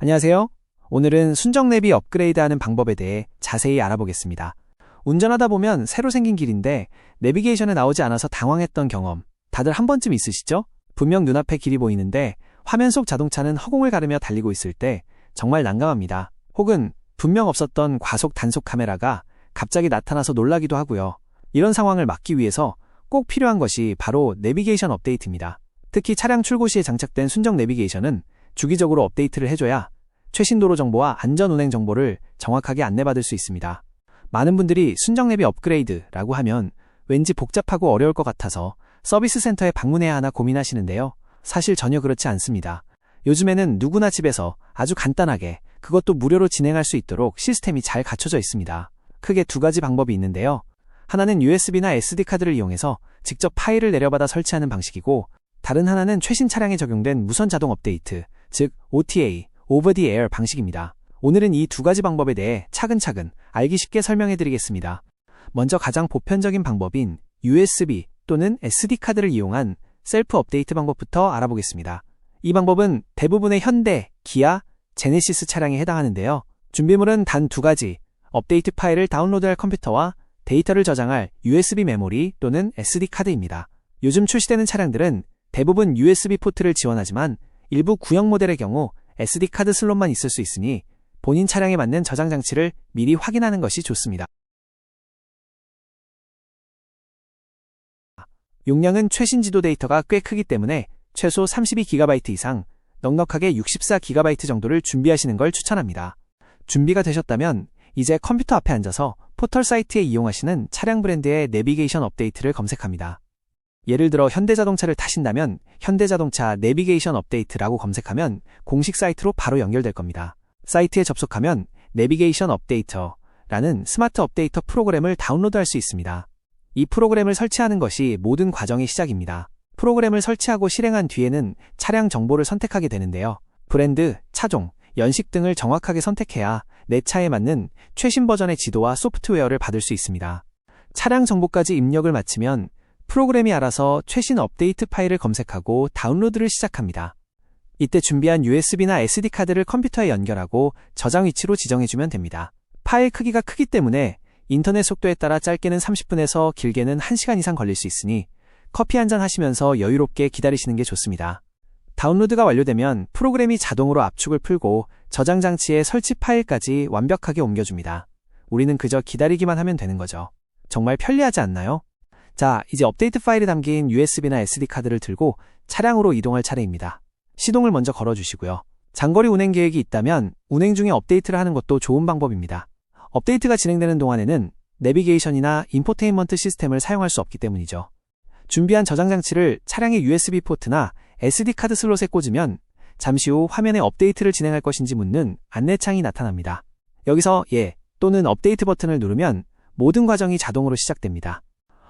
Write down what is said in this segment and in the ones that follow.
안녕하세요. 오늘은 순정 내비 업그레이드하는 방법에 대해 자세히 알아보겠습니다. 운전하다 보면 새로 생긴 길인데 내비게이션에 나오지 않아서 당황했던 경험 다들 한 번쯤 있으시죠? 분명 눈앞에 길이 보이는데 화면 속 자동차는 허공을 가르며 달리고 있을 때 정말 난감합니다. 혹은 분명 없었던 과속 단속 카메라가 갑자기 나타나서 놀라기도 하고요. 이런 상황을 막기 위해서 꼭 필요한 것이 바로 내비게이션 업데이트입니다. 특히 차량 출고 시에 장착된 순정 내비게이션은 주기적으로 업데이트를 해줘야 최신 도로 정보와 안전 운행 정보를 정확하게 안내받을 수 있습니다. 많은 분들이 순정 내비 업그레이드라고 하면 왠지 복잡하고 어려울 것 같아서 서비스 센터에 방문해야 하나 고민하시는데요. 사실 전혀 그렇지 않습니다. 요즘에는 누구나 집에서 아주 간단하게 그것도 무료로 진행할 수 있도록 시스템이 잘 갖춰져 있습니다. 크게 두 가지 방법이 있는데요. 하나는 USB나 SD카드를 이용해서 직접 파일을 내려받아 설치하는 방식이고 다른 하나는 최신 차량에 적용된 무선 자동 업데이트, 즉 OTA, Over the Air 방식입니다. 오늘은 이 두 가지 방법에 대해 차근차근 알기 쉽게 설명해 드리겠습니다. 먼저 가장 보편적인 방법인 USB 또는 SD카드를 이용한 셀프 업데이트 방법부터 알아보겠습니다. 이 방법은 대부분의 현대, 기아, 제네시스 차량에 해당하는데요. 준비물은 단 두 가지, 업데이트 파일을 다운로드할 컴퓨터와 데이터를 저장할 USB 메모리 또는 SD카드입니다. 요즘 출시되는 차량들은 대부분 USB 포트를 지원하지만 일부 구형 모델의 경우 SD카드 슬롯만 있을 수 있으니 본인 차량에 맞는 저장 장치를 미리 확인하는 것이 좋습니다. 용량은 최신 지도 데이터가 꽤 크기 때문에 최소 32GB 이상, 넉넉하게 64GB 정도를 준비하시는 걸 추천합니다. 준비가 되셨다면 이제 컴퓨터 앞에 앉아서 포털 사이트에 이용하시는 차량 브랜드의 내비게이션 업데이트를 검색합니다. 예를 들어 현대자동차를 타신다면 현대자동차 내비게이션 업데이트라고 검색하면 공식 사이트로 바로 연결될 겁니다. 사이트에 접속하면 내비게이션 업데이터라는 스마트 업데이터 프로그램을 다운로드할 수 있습니다. 이 프로그램을 설치하는 것이 모든 과정의 시작입니다. 프로그램을 설치하고 실행한 뒤에는 차량 정보를 선택하게 되는데요. 브랜드, 차종, 연식 등을 정확하게 선택해야 내 차에 맞는 최신 버전의 지도와 소프트웨어를 받을 수 있습니다. 차량 정보까지 입력을 마치면 프로그램이 알아서 최신 업데이트 파일을 검색하고 다운로드를 시작합니다. 이때 준비한 USB나 SD카드를 컴퓨터에 연결하고 저장 위치로 지정해주면 됩니다. 파일 크기가 크기 때문에 인터넷 속도에 따라 짧게는 30분에서 길게는 1시간 이상 걸릴 수 있으니 커피 한 잔 하시면서 여유롭게 기다리시는 게 좋습니다. 다운로드가 완료되면 프로그램이 자동으로 압축을 풀고 저장 장치에 설치 파일까지 완벽하게 옮겨줍니다. 우리는 그저 기다리기만 하면 되는 거죠. 정말 편리하지 않나요? 자, 이제 업데이트 파일이 담긴 USB나 SD카드를 들고 차량으로 이동할 차례입니다. 시동을 먼저 걸어주시고요. 장거리 운행 계획이 있다면 운행 중에 업데이트를 하는 것도 좋은 방법입니다. 업데이트가 진행되는 동안에는 내비게이션이나 인포테인먼트 시스템을 사용할 수 없기 때문이죠. 준비한 저장 장치를 차량의 USB 포트나 SD카드 슬롯에 꽂으면 잠시 후 화면에 업데이트를 진행할 것인지 묻는 안내창이 나타납니다. 여기서 예 또는 업데이트 버튼을 누르면 모든 과정이 자동으로 시작됩니다.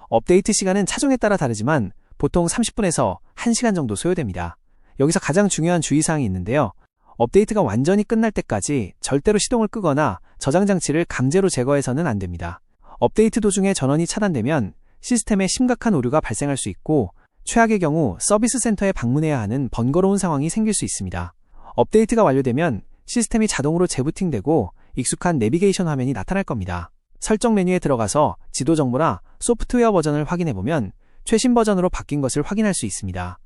업데이트 시간은 차종에 따라 다르지만 보통 30분에서 1시간 정도 소요됩니다. 여기서 가장 중요한 주의사항이 있는데요. 업데이트가 완전히 끝날 때까지 절대로 시동을 끄거나 저장 장치를 강제로 제거해서는 안 됩니다. 업데이트 도중에 전원이 차단되면 시스템에 심각한 오류가 발생할 수 있고 최악의 경우 서비스 센터에 방문해야 하는 번거로운 상황이 생길 수 있습니다. 업데이트가 완료되면 시스템이 자동으로 재부팅되고 익숙한 내비게이션 화면이 나타날 겁니다. 설정 메뉴에 들어가서 지도 정보나 소프트웨어 버전을 확인해 보면 최신 버전으로 바뀐 것을 확인할 수 있습니다.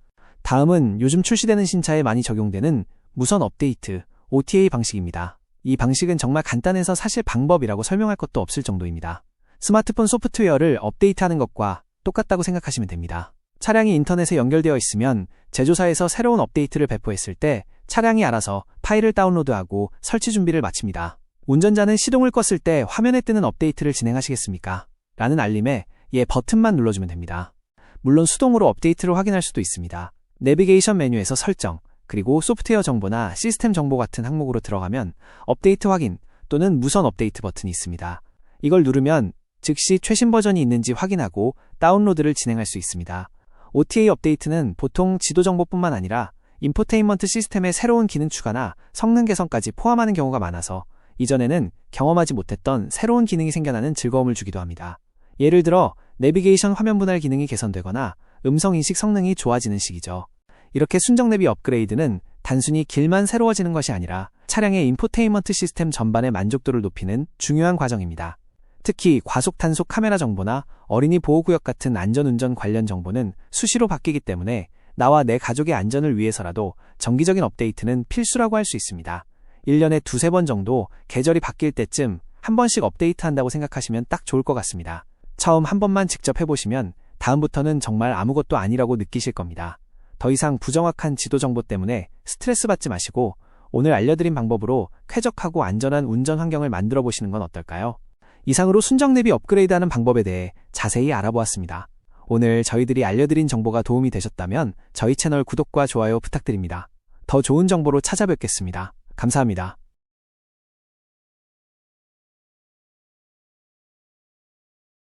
다음은 요즘 출시되는 신차에 많이 적용되는 무선 업데이트 OTA 방식입니다. 이 방식은 정말 간단해서 사실 방법이라고 설명할 것도 없을 정도입니다. 스마트폰 소프트웨어를 업데이트하는 것과 똑같다고 생각하시면 됩니다. 차량이 인터넷에 연결되어 있으면 제조사에서 새로운 업데이트를 배포했을 때 차량이 알아서 파일을 다운로드하고 설치 준비를 마칩니다. 운전자는 시동을 껐을 때 화면에 뜨는 업데이트를 진행하시겠습니까? 라는 알림에 예 버튼만 눌러주면 됩니다. 물론 수동으로 업데이트를 확인할 수도 있습니다. 내비게이션 메뉴에서 설정, 그리고 소프트웨어 정보나 시스템 정보 같은 항목으로 들어가면 업데이트 확인 또는 무선 업데이트 버튼이 있습니다. 이걸 누르면 즉시 최신 버전이 있는지 확인하고 다운로드를 진행할 수 있습니다. OTA 업데이트는 보통 지도 정보뿐만 아니라 인포테인먼트 시스템의 새로운 기능 추가나 성능 개선까지 포함하는 경우가 많아서 이전에는 경험하지 못했던 새로운 기능이 생겨나는 즐거움을 주기도 합니다. 예를 들어 내비게이션 화면 분할 기능이 개선되거나 음성 인식 성능이 좋아지는 시기죠. 이렇게 순정 내비 업그레이드는 단순히 길만 새로워지는 것이 아니라 차량의 인포테인먼트 시스템 전반의 만족도를 높이는 중요한 과정입니다. 특히 과속 단속 카메라 정보나 어린이 보호구역 같은 안전운전 관련 정보는 수시로 바뀌기 때문에 나와 내 가족의 안전을 위해서라도 정기적인 업데이트는 필수라고 할 수 있습니다. 1년에 두세 번 정도 계절이 바뀔 때쯤 한 번씩 업데이트 한다고 생각하시면 딱 좋을 것 같습니다. 처음 한 번만 직접 해보시면 다음부터는 정말 아무것도 아니라고 느끼실 겁니다. 더 이상 부정확한 지도 정보 때문에 스트레스 받지 마시고 오늘 알려드린 방법으로 쾌적하고 안전한 운전 환경을 만들어 보시는 건 어떨까요? 이상으로 순정 내비 업그레이드하는 방법에 대해 자세히 알아보았습니다. 오늘 저희들이 알려드린 정보가 도움이 되셨다면 저희 채널 구독과 좋아요 부탁드립니다. 더 좋은 정보로 찾아뵙겠습니다. 감사합니다.